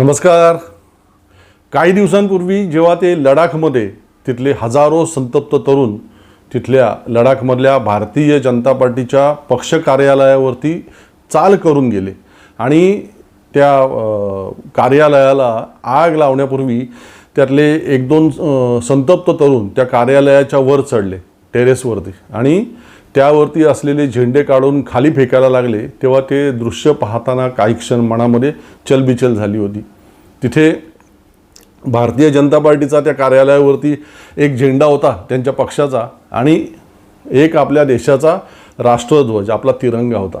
नमस्कार. काही दिवसांपूर्वी जेव्हा ते लडाखमध्ये तिथले हजारो संतप्त तरुण तिथल्या लडाखमधल्या भारतीय जनता पार्टीच्या पक्ष कार्यालयावरती चाल करून गेले आणि त्या कार्यालयाला आग लावण्यापूर्वी त्यातले एक दोन संतप्त तरुण त्या कार्यालयाच्या वर चढले टेरेसवरती. आणि त्यावरती असलेले झेंडे काढून खाली फेकायला लागले तेव्हा ते दृश्य पाहताना काही क्षण मनामध्ये चलबिचल झाली होती. तिथे भारतीय जनता पार्टीचा त्या कार्यालयावरती एक झेंडा होता त्यांच्या पक्षाचा आणि एक आपल्या देशाचा राष्ट्रध्वज आपला तिरंगा होता.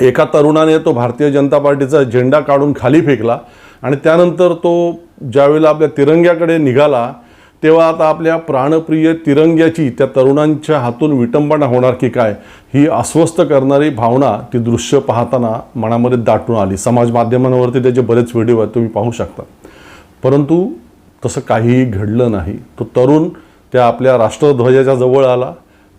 एका तरुणाने तो भारतीय जनता पार्टीचा झेंडा काढून खाली फेकला आणि त्यानंतर तो ज्यावेळेला आपल्या तिरंग्याकडे निघाला तेव्हा आता आपल्या प्राणप्रिय तिरंग्याची त्या तरुणांच्या हातून विटंबना होणार की काय ही अस्वस्थ करणारी भावना ती दृश्य पाहताना मनामध्ये दाटून आली. समाज माध्यमांवरती त्याचे बरेच व्हिडिओ आहेत तुम्ही पाहू शकता. परंतु तसं काहीही घडलं नाही. तो तरुण त्या आपल्या राष्ट्रध्वजाच्या जवळ आला.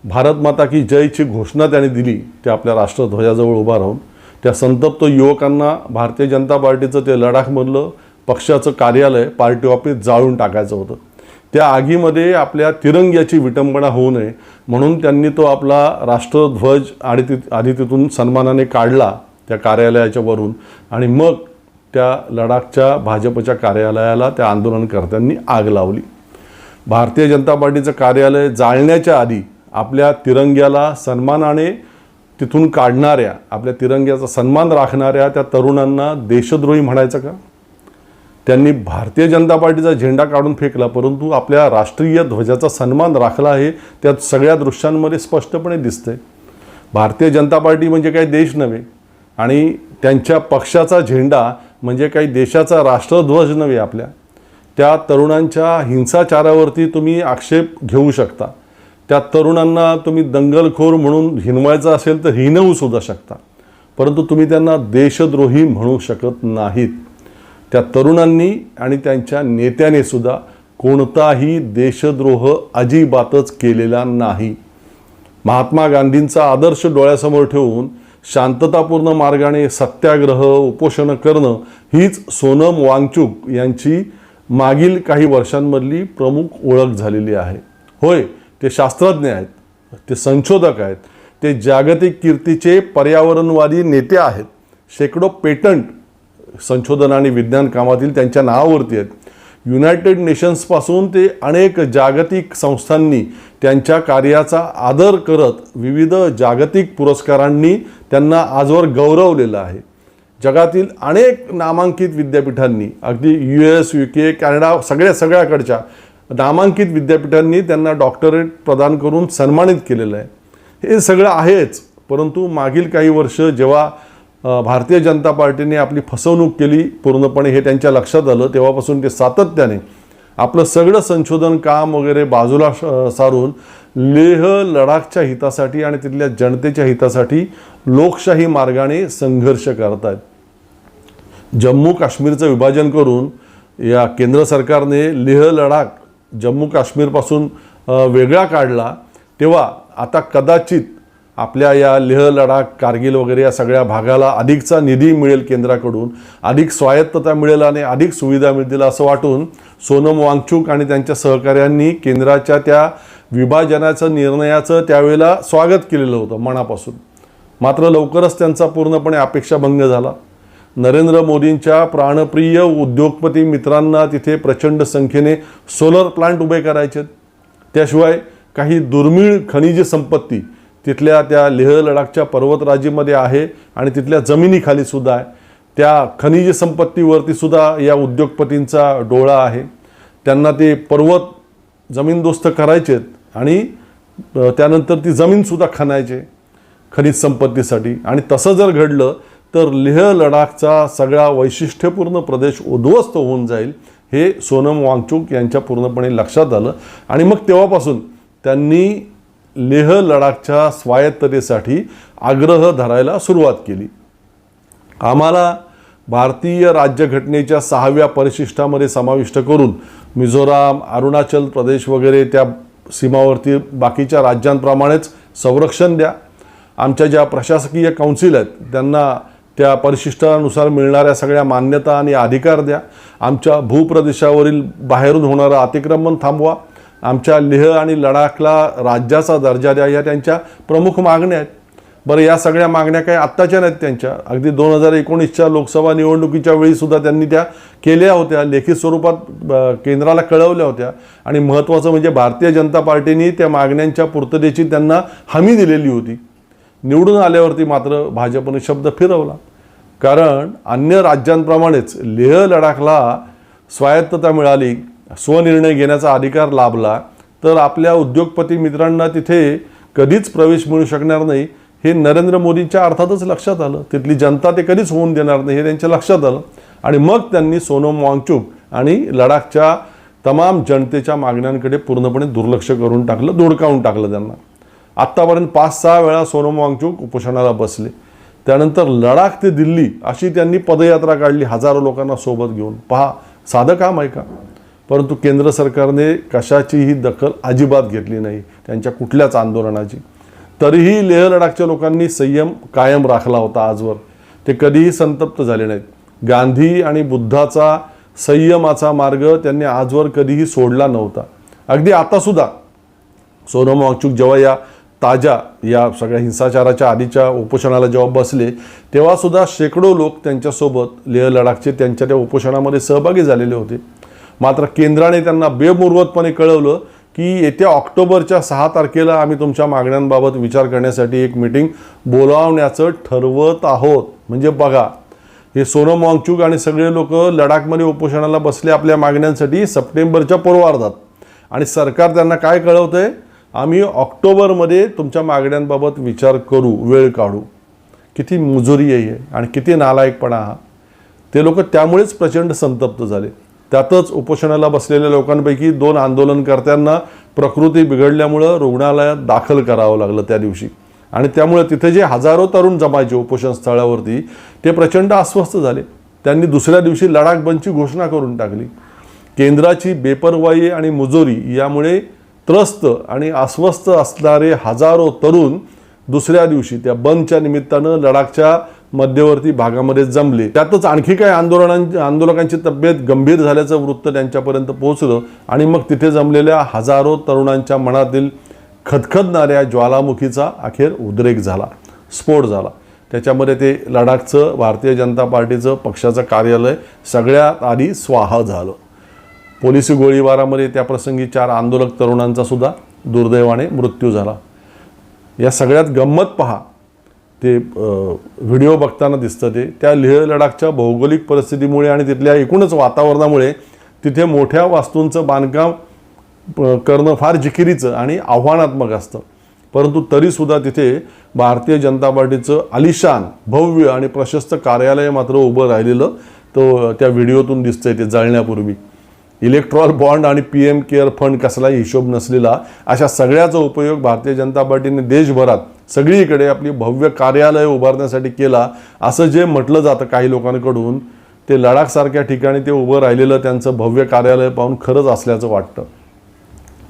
भारत माता की जयची घोषणा त्याने दिली त्या आपल्या राष्ट्रध्वजाजवळ उभा राहून. त्या संतप्त युवकांना भारतीय जनता पार्टीचं ते लडाखमधलं पक्षाचं कार्यालय पार्टी ऑफिस जाळून टाकायचं होतं. त्या आगीमध्ये आपल्या तिरंग्याची विटंबना होऊ नये म्हणून त्यांनी तो आपला राष्ट्रध्वज आणि ति आधी तिथून सन्मानाने काढला त्या कार्यालयाच्या वरून आणि मग त्या लडाखच्या भाजपच्या कार्यालयाला त्या आंदोलनकर्त्यांनी आग लावली. भारतीय जनता पार्टीचं कार्यालय जाळण्याच्या आधी आपल्या तिरंग्याला सन्मानाने तिथून काढणाऱ्या आपल्या तिरंग्याचा सन्मान राखणाऱ्या त्या तरुणांना देशद्रोही म्हणायचं का? त्यांनी भारतीय जनता पार्टीचा झेंडा काढून फेकला परंतु आपल्या राष्ट्रीय ध्वजाचा सन्मान राखला आहे त्यात सगळ्या दृश्यांमध्ये स्पष्टपणे दिसतंय. भारतीय जनता पार्टी म्हणजे काही देश नव्हे आणि त्यांच्या पक्षाचा झेंडा म्हणजे काही देशाचा राष्ट्रध्वज नव्हे आपल्या. त्या तरुणांच्या हिंसाचारावरती तुम्ही आक्षेप घेऊ शकता. त्या तरुणांना तुम्ही दंगलखोर म्हणून हिनवायचं असेल तर हिनवू सुद्धा शकता. परंतु तुम्ही त्यांना देशद्रोही म्हणू शकत नाहीत. त्या तरुणांनी आणि त्यांच्या नेत्याने सुद्धा कोणताही देशद्रोह अजिबातच केलेला नाही. महात्मा गांधींचा आदर्श डोळ्यासमोर ठेवून शांततापूर्ण मार्गाने सत्याग्रह उपोषण करणं हीच सोनम वांगचूक यांची मागील काही वर्षांमधली प्रमुख ओळख झालेली आहे. होय ते शास्त्रज्ञ आहेत ते संशोधक आहेत ते जागतिक कीर्तीचे पर्यावरणवादी नेते आहेत. शेकडो पेटंट संशोधन आणि विज्ञान कामातील त्यांच्या नावावरती आहेत. युनायटेड नेशन्सपासून ते अनेक जागतिक संस्थांनी त्यांच्या कार्याचा आदर करत विविध जागतिक पुरस्कारांनी त्यांना आजवर गौरवलेलं आहे. जगातील अनेक नामांकित विद्यापीठांनी अगदी U S U K Canada सगळ्या सगळ्याकडच्या नामांकित विद्यापीठांनी त्यांना डॉक्टरेट प्रदान करून सन्मानित केलेलं आहे. हे सगळं आहेच परंतु मागील काही वर्ष जेव्हा भारतीय जनता पार्टीने आपली फसवणूक केली पूर्णपणे हे त्यांच्या लक्षात आलं. तेव्हापासून ते सातत्याने आपलं सगळं संशोधन काम वगैरे बाजूला सारून लेह लडाखच्या हितासाठी आणि तिथल्या जनतेच्या हितासाठी लोकशाही मार्गाने संघर्ष करत आहेत जम्मू काश्मीरचं विभाजन करून या केंद्र सरकारने लेह लडाख जम्मू काश्मीरपासून वेगळा काढला. तेव्हा आता कदाचित आपल्या या लेह लडाख कारगिल वगैरे या सगळ्या भागाला अधिकचा निधी मिळेल केंद्राकडून अधिक स्वायत्तता मिळेल आणि अधिक सुविधा मिळतील असं वाटून सोनम वांगचूक आणि त्यांच्या सहकाऱ्यांनी केंद्राच्या त्या विभाजनाचं निर्णयाचं त्यावेळेला स्वागत केलेलं होतं मनापासून. मात्र लवकरच त्यांचा पूर्णपणे अपेक्षाभंग झाला. नरेंद्र मोदींच्या प्राणप्रिय उद्योगपती मित्रांना तिथे प्रचंड संख्येने सोलर प्लांट उभे करायचे त्याशिवाय काही दुर्मिळ खनिज संपत्ती तिथल्या त्या लेह लडाखच्या पर्वतराजीमध्ये आहे आणि तिथल्या जमिनीखाली सुद्धा आहे. त्या खनिज संपत्तीवरती सुद्धा या उद्योगपतींचा डोळा आहे. त्यांना ते पर्वत जमीनदोस्त करायचेत आणि त्यानंतर ती जमीनसुद्धा खणायचे खनिज संपत्तीसाठी. आणि तसं जर घडलं तर लेह लडाखचा सगळा वैशिष्ट्यपूर्ण प्रदेश उद्ध्वस्त होऊन जाईल हे सोनम वांगचूक यांच्या पूर्णपणे लक्षात आलं. आणि मग तेव्हापासून त्यांनी लेह लडाखच्या स्वायत्ततेसाठी आग्रह धरायला सुरुवात केली. आम्हाला भारतीय राज्यघटनेच्या सहाव्या परिशिष्टामध्ये समाविष्ट करून मिझोराम अरुणाचल प्रदेश वगैरे त्या सीमावर्ती बाकीच्या राज्यांप्रमाणेच संरक्षण द्या. आमच्या ज्या प्रशासकीय काउन्सिल आहेत त्यांना त्या परिशिष्टानुसार मिळणाऱ्या सगळ्या मान्यता आणि अधिकार द्या. आमच्या भूप्रदेशावरील बाहेरून होणारं अतिक्रमण थांबवा. आमच्या लेह आणि लडाखला राज्याचा दर्जा द्या या त्यांच्या प्रमुख मागण्या आहेत. बरं या सगळ्या मागण्या काही आत्ताच्या नाहीत त्यांच्या? अगदी दोन हजार एकोणीसच्या लोकसभा निवडणुकीच्या वेळीसुद्धा त्यांनी त्या केल्या होत्या लेखी स्वरूपात केंद्राला कळवल्या होत्या. आणि महत्त्वाचं म्हणजे भारतीय जनता पार्टीने त्या मागण्यांच्या पूर्ततेची त्यांना हमी दिलेली होती. निवडून आल्यावरती मात्र भाजपने शब्द फिरवला. कारण अन्य राज्यांप्रमाणेच लेह लडाखला स्वायत्तता मिळाली स्वनिर्णय घेण्याचा अधिकार लाभला तर आपल्या उद्योगपती मित्रांना तिथे कधीच प्रवेश मिळू शकणार नाही. हे नरेंद्र मोदींच्या अर्थातच लक्षात आलं. तिथली जनता ते कधीच होऊन देणार नाही हे त्यांच्या लक्षात आलं. आणि मग त्यांनी सोनम वांगचूक आणि लडाखच्या तमाम जनतेच्या मागण्यांकडे पूर्णपणे दुर्लक्ष करून टाकलं धुडकावून टाकलं त्यांना. आत्तापर्यंत पाच सहा वेळा सोनम वांगचूक उपोषणाला बसले. त्यानंतर लडाख ते दिल्ली अशी त्यांनी पदयात्रा काढली हजारो लोकांना सोबत घेऊन. पहा साधं काम आहे का? परंतु केंद्र सरकारने कशाचीही दखल अजिबात घेतली नाही त्यांच्या कुठल्याच आंदोलनाची. तरीही लेह लडाखच्या लोकांनी संयम कायम राखला होता आजवर. ते कधीही संतप्त झाले नाहीत. गांधी आणि बुद्धाचा संयमाचा मार्ग त्यांनी आजवर कधीही सोडला नव्हता. अगदी आतासुद्धा सोनम वांगचूक जेव्हा या ताज्या या सगळ्या हिंसाचाराच्या आधीच्या उपोषणाला जेव्हा बसले तेव्हा सुद्धा शेकडो लोक त्यांच्यासोबत लेह लडाखचे त्यांच्या त्या उपोषणामध्ये सहभागी झालेले होते. मात्र केंद्राने त्यांना बेमुरवतपणे कळवलं की येत्या ऑक्टोबरच्या सहा तारखेला आम्ही तुमच्या मागण्यांबाबत विचार करण्यासाठी एक मिटिंग बोलावण्याचं ठरवत आहोत. म्हणजे बघा हे सोनम वांगचूक आणि सगळे लोक लडाखमध्ये उपोषणाला बसले आपल्या मागण्यांसाठी सप्टेंबरच्या पूर्वार्धात. आणि सरकार त्यांना काय कळवतं आहे आम्ही ऑक्टोबरमध्ये तुमच्या मागण्यांबाबत विचार करू वेळ काढू. किती मुजुरी आहे आणि किती नालायकपणा हा. ते लोक त्यामुळेच प्रचंड संतप्त झाले. त्यातच उपोषणाला बसलेल्या लोकांपैकी दोन आंदोलनकर्त्यांना प्रकृती बिघडल्यामुळं रुग्णालयात दाखल करावं लागलं त्या दिवशी. आणि त्यामुळे तिथे जे हजारो तरुण जमायचे उपोषण स्थळावरती ते प्रचंड अस्वस्थ झाले. त्यांनी दुसऱ्या दिवशी लडाख बंदची घोषणा करून टाकली. केंद्राची बेपरवाई आणि मुजोरी यामुळे त्रस्त आणि अस्वस्थ असणारे हजारो तरुण दुसऱ्या दिवशी त्या बंदच्या निमित्तानं लडाखच्या मध्यवर्ती भागामध्ये जमले. त्यातच आणखी काही आंदोलनां आंदोलकांची तब्येत गंभीर झाल्याचं वृत्त त्यांच्यापर्यंत पोहोचलं आणि मग तिथे जमलेल्या हजारो तरुणांच्या मनातील खदखदणाऱ्या ज्वालामुखीचा अखेर उद्रेक झाला स्फोट झाला. त्याच्यामध्ये ते लडाखचं भारतीय जनता पार्टीचं पक्षाचं कार्यालय सगळ्यात आधी स्वाहा झालं. पोलिसी गोळीबारामध्ये त्या प्रसंगी चार आंदोलक तरुणांचा सुद्धा दुर्दैवाने मृत्यू झाला. या सगळ्यात गंमत पहा. ते व्हिडिओ बघताना दिसतं ते. त्या लेह लडाखच्या भौगोलिक परिस्थितीमुळे आणि तिथल्या एकूणच वातावरणामुळे तिथे मोठ्या वास्तूंचं बांधकाम करणं फार जिकिरीचं आणि आव्हानात्मक असतं. परंतु तरीसुद्धा तिथे भारतीय जनता पार्टीचं आलिशान भव्य आणि प्रशस्त कार्यालय मात्र उभं राहिलेलं तो त्या व्हिडिओतून दिसतंय ते जळण्यापूर्वी. इलेक्ट्रॉल बॉन्ड आणि पी एम केअर फंड कसलाही हिशोब नसलेला अशा सगळ्याचा उपयोग भारतीय जनता पार्टीने देशभरात सगळीकडे आपली भव्य कार्यालय उभारण्यासाठी केला. असं जे म्हटलं जातं काही लोकांकडून ते लडाखसारख्या ठिकाणी ते उभं राहिलेलं त्यांचं भव्य कार्यालय पाहून खरंच असल्याचं वाटतं.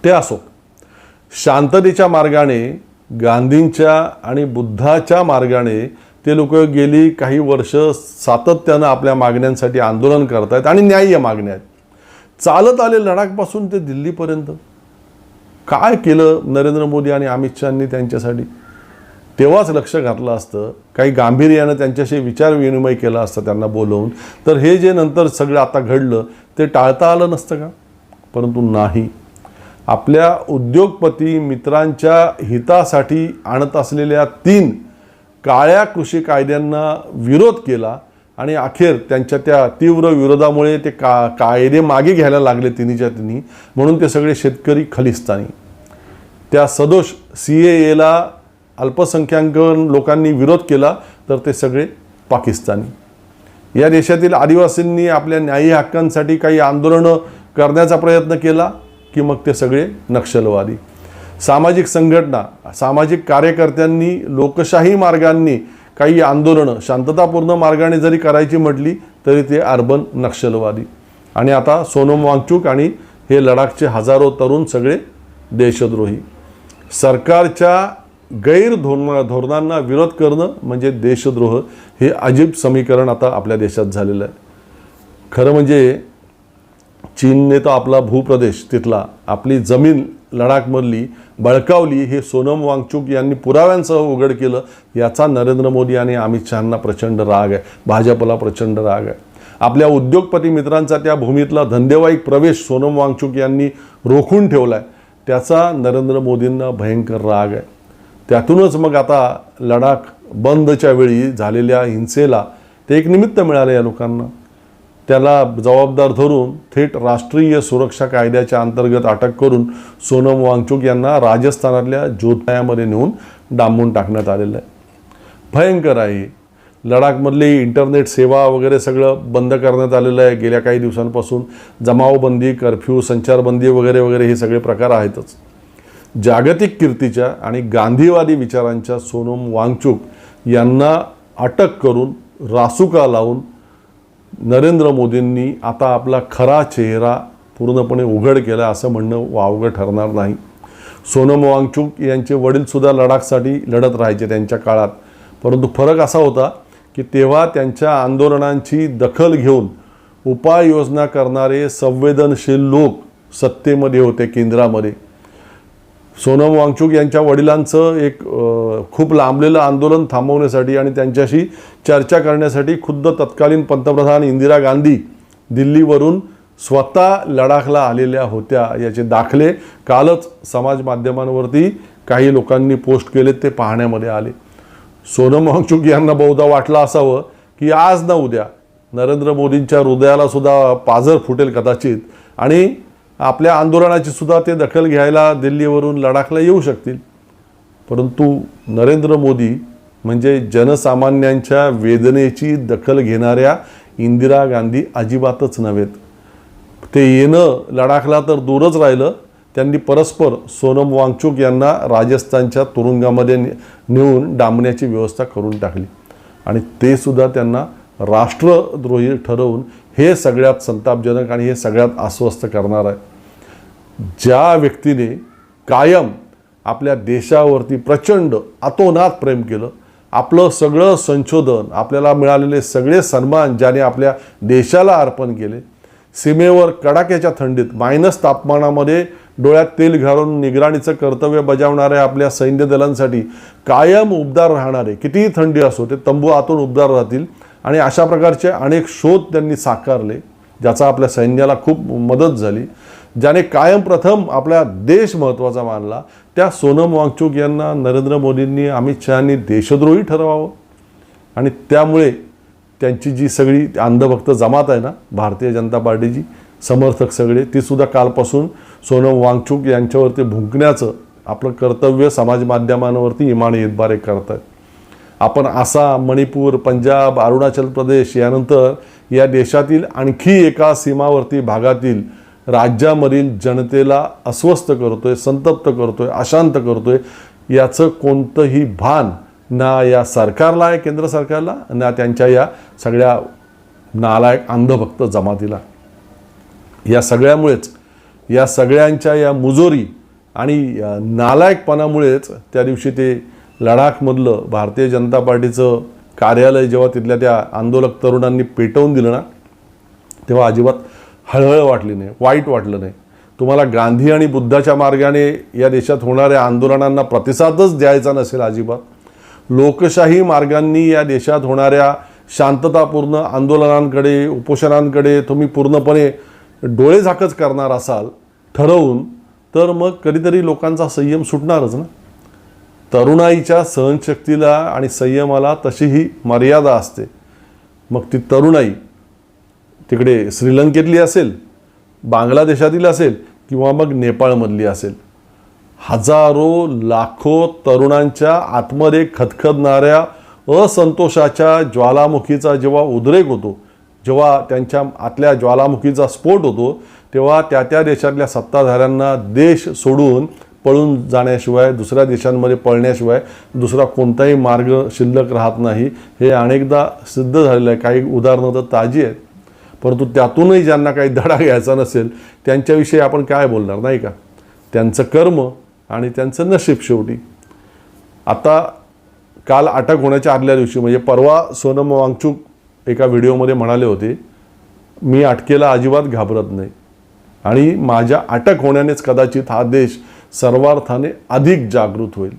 ते असो. शांततेच्या मार्गाने गांधींच्या आणि बुद्धाच्या मार्गाने ते लोक गेली काही वर्ष सातत्यानं आपल्या मागण्यांसाठी आंदोलन करतायत आणि न्याय्य मागण्या आहेत. चालत आले लडाखपासून ते दिल्लीपर्यंत. काय केलं नरेंद्र मोदी आणि अमित शहानी त्यांच्यासाठी? तेव्हाच लक्ष घातलं असतं. काही गांभीर्यानं त्यांच्याशी विचारविनिमय केला असतं त्यांना बोलवून. तर हे जे नंतर सगळं आता घडलं ते टाळता आलं नसतं का? परंतु नाही. आपल्या उद्योगपती मित्रांच्या हितासाठी आणत असलेल्या तीन काळ्या कृषी कायद्यांना विरोध केला आणि अखेर त्यांच्या त्या तीव्र विरोधामुळे ते का कायदे मागे घ्यायला लागले तिन्हीच्या तिन्ही. म्हणून ते सगळे शेतकरी खलिस्तानी. त्या सदोष सी ए एला अल्पसंख्याक लोकांनी विरोध केला तर ते सगळे पाकिस्तानी. या देशातील आदिवासींनी आपल्या न्यायी हक्कांसाठी काही आंदोलनं करण्याचा प्रयत्न केला की मग ते सगळे नक्षलवादी. सामाजिक संघटना सामाजिक कार्यकर्त्यांनी लोकशाही मार्गांनी काही आंदोलनं शांततापूर्ण मार्गाने जरी करायची म्हटली तरी ते अर्बन नक्षलवादी. आणि आता सोनम वांगचूक आणि हे लडाखचे हजारो तरुण सगळे देशद्रोही. सरकारच्या गैरधोरण धोरणांना विरोध करणं म्हणजे देशद्रोह हे अजीब समीकरण आता आपल्या देशात झालेलं आहे. खरं म्हणजे चीनने तर आपला भूप्रदेश तिथला आपली जमीन लडाखमधली बळकावली हे सोनम वांगचूक यांनी पुराव्यांसह उघड केलं याचा नरेंद्र मोदी आणि अमित शहांना प्रचंड राग आहे. भाजपला प्रचंड राग आहे. आपल्या उद्योगपती मित्रांचा त्या भूमीतला धंदेवाईक प्रवेश सोनम वांगचूक यांनी रोखून ठेवला आहे त्याचा नरेंद्र मोदींना भयंकर राग आहे. त्यातूनच मग आता लडाख बंदच्या वेळी झालेल्या हिंसेला ते एक निमित्त मिळालं या लोकांना. त्याला जबाबदार धरून थेट राष्ट्रीय सुरक्षा कायद्याच्या अंतर्गत अटक करून सोनम वांगचूक यांना राजस्थानातल्या जोधपुरामध्ये नेऊन डांबून टाकण्यात आलेलं आहे. भयंकर आहे लडाखमधली इंटरनेट सेवा वगैरे सगळं बंद करण्यात आलेलं आहे. गेल्या काही दिवसांपासून जमावबंदी कर्फ्यू संचारबंदी वगैरे वगैरे हे सगळे प्रकार आहेतच. जागतिक कीर्तीच्या आणि गांधीवादी विचारांच्या सोनम वांगचूक यांना अटक करून रासुका लावून नरेंद्र मोदींनी आता आपला खरा चेहरा पूर्णपणे उघड केला असं म्हणणं वावगं ठरणार नाही. सोनम वांगचूक यांचे वडीलसुद्धा लडाखसाठी लढत राहायचे त्यांच्या काळात. परंतु फरक असा होता की तेव्हा त्यांच्या आंदोलनांची दखल घेऊन उपाययोजना करणारे संवेदनशील लोक सत्तेमध्ये होते केंद्रामध्ये. सोनम वांगचूक यांच्या वडिलांचं एक खूप लांबलेलं आंदोलन थांबवण्यासाठी आणि त्यांच्याशी चर्चा करण्यासाठी खुद्द तत्कालीन पंतप्रधान इंदिरा गांधी दिल्लीवरून स्वतः लडाखला आलेल्या होत्या याचे दाखले कालच समाज माध्यमांवरती काही लोकांनी पोस्ट केले ते पाहण्यामध्ये आले. सोनम वांगचूक यांना बहुधा वाटलं असावं की आज ना उद्या नरेंद्र मोदींच्या हृदयाला सुद्धा पाझर फुटेल कदाचित आणि आपल्या आंदोलनाची सुद्धा ते दखल घ्यायला दिल्लीवरून लडाखला येऊ शकतील. परंतु नरेंद्र मोदी म्हणजे जनसामान्यांच्या वेदनेची दखल घेणाऱ्या इंदिरा गांधी अजिबातच नव्हेत. ते येणं लडाखला तर दूरच राहिलं. त्यांनी परस्पर सोनम वांगचूक यांना राजस्थानच्या तुरुंगामध्ये ने- नेऊन डांबण्याची व्यवस्था करून टाकली. आणि ते सुद्धा त्यांना राष्ट्रद्रोही ठरवून हे सगळ्यात संतापजनक आणि हे सगळ्यात अस्वस्थ करणार आहे. ज्या व्यक्तीने कायम आपल्या देशावरती प्रचंड अतोनात प्रेम केलं आपलं सगळं संशोधन आपल्याला मिळालेले सगळे सन्मान ज्याने आपल्या देशाला अर्पण केले सीमेवर कडाक्याच्या थंडीत मायनस तापमानामध्ये डोळ्यात तेल घालून निगराणीचं कर्तव्य बजावणाऱ्या आपल्या सैन्य दलांसाठी कायम उबदार राहणारे कितीही थंडी असो ते तंबू आतून उबदार राहतील आणि अशा प्रकारचे अनेक शोध त्यांनी साकारले ज्याचा आपल्या सैन्याला खूप मदत झाली ज्याने कायम प्रथम आपला देश महत्त्वाचा मानला. त्या सोनम वांगचूक यांना नरेंद्र मोदींनी अमित शहानी देशद्रोही ठरवावं. आणि त्यामुळे त्यांची जी सगळी अंधभक्त जमात आहे ना भारतीय जनता पार्टीची समर्थक सगळे तीसुद्धा कालपासून सोनम वांगचूक यांच्यावरती भुंकण्याचं आपलं कर्तव्य समाज माध्यमांवरती इमान येतबारे करत आहेत आपण आसाम मणिपूर पंजाब अरुणाचल प्रदेश यानंतर या देशातील आणखी एका सीमावर्ती भागातील राज्यामधील जनतेला अस्वस्थ करतोय संतप्त करतोय अशांत करतोय याचं कोणतंही भान ना या सरकारला आहे केंद्र सरकारला ना त्यांच्या या सगळ्या नालायक अंधभक्त जमातीला. या सगळ्यामुळेच या सगळ्यांच्या या मुजोरी आणि नालायकपणामुळेच त्या दिवशी ते लडाखमधलं भारतीय जनता पार्टीचं कार्यालय जेव्हा तिथल्या त्या आंदोलक तरुणांनी पेटवून दिलं ना तेव्हा अजिबात हळहळ वाटली नाही वाईट वाटलं नाही. तुम्हाला गांधी आणि बुद्धाच्या मार्गाने या देशात होणाऱ्या आंदोलनांना प्रतिसादच द्यायचा नसेल अजिबात. लोकशाही मार्गांनी या देशात होणाऱ्या शांततापूर्ण आंदोलनांकडे उपोषणांकडे तुम्ही पूर्णपणे डोळे झाकच करणार असाल ठरवून तर मग कधीतरी लोकांचा संयम सुटणारच ना. तरुणाईच्या सहनशक्तीला आणि संयमाला तशी ही मर्यादा असते. मग ती तरुणाई तिकडे श्रीलंकेतली असेल बांगलादेशातील असेल किंवा मग नेपाळमधली असेल. हजारो लाखो तरुणांच्या आतमध्ये खदखदणाऱ्या असंतोषाच्या ज्वालामुखीचा जेव्हा उद्रेक होतो जेव्हा त्यांच्या आतल्या ज्वालामुखीचा स्फोट होतो तेव्हा त्या त्या देशातल्या सत्ताधाऱ्यांना देश सोडून पळून जाण्याशिवाय दुसऱ्या देशांमध्ये पळण्याशिवाय दुसरा कोणताही मार्ग शिल्लक राहत नाही. हे अनेकदा सिद्ध झालेलं आहे. काही उदाहरणं तर ताजी आहेत. परंतु त्यातूनही ज्यांना काही धडा घ्यायचा नसेल त्यांच्याविषयी आपण काय बोलणार नाही का? त्यांचं कर्म आणि त्यांचं नशीब शेवटी. आता काल अटक होण्याच्या आदल्या दिवशी म्हणजे परवा सोनम वांगचूक एका व्हिडिओमध्ये म्हणाले होते मी अटकेला अजिबात घाबरत नाही. आणि माझ्या अटक होण्यानेच कदाचित हा देश सर्वार्थाने अधिक जागृत होईल.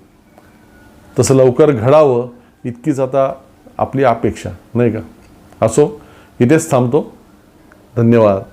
तसं लवकर घडावं इतकीच आता आपली अपेक्षा नाही का? असो इथेच थांबतो. धन्यवाद.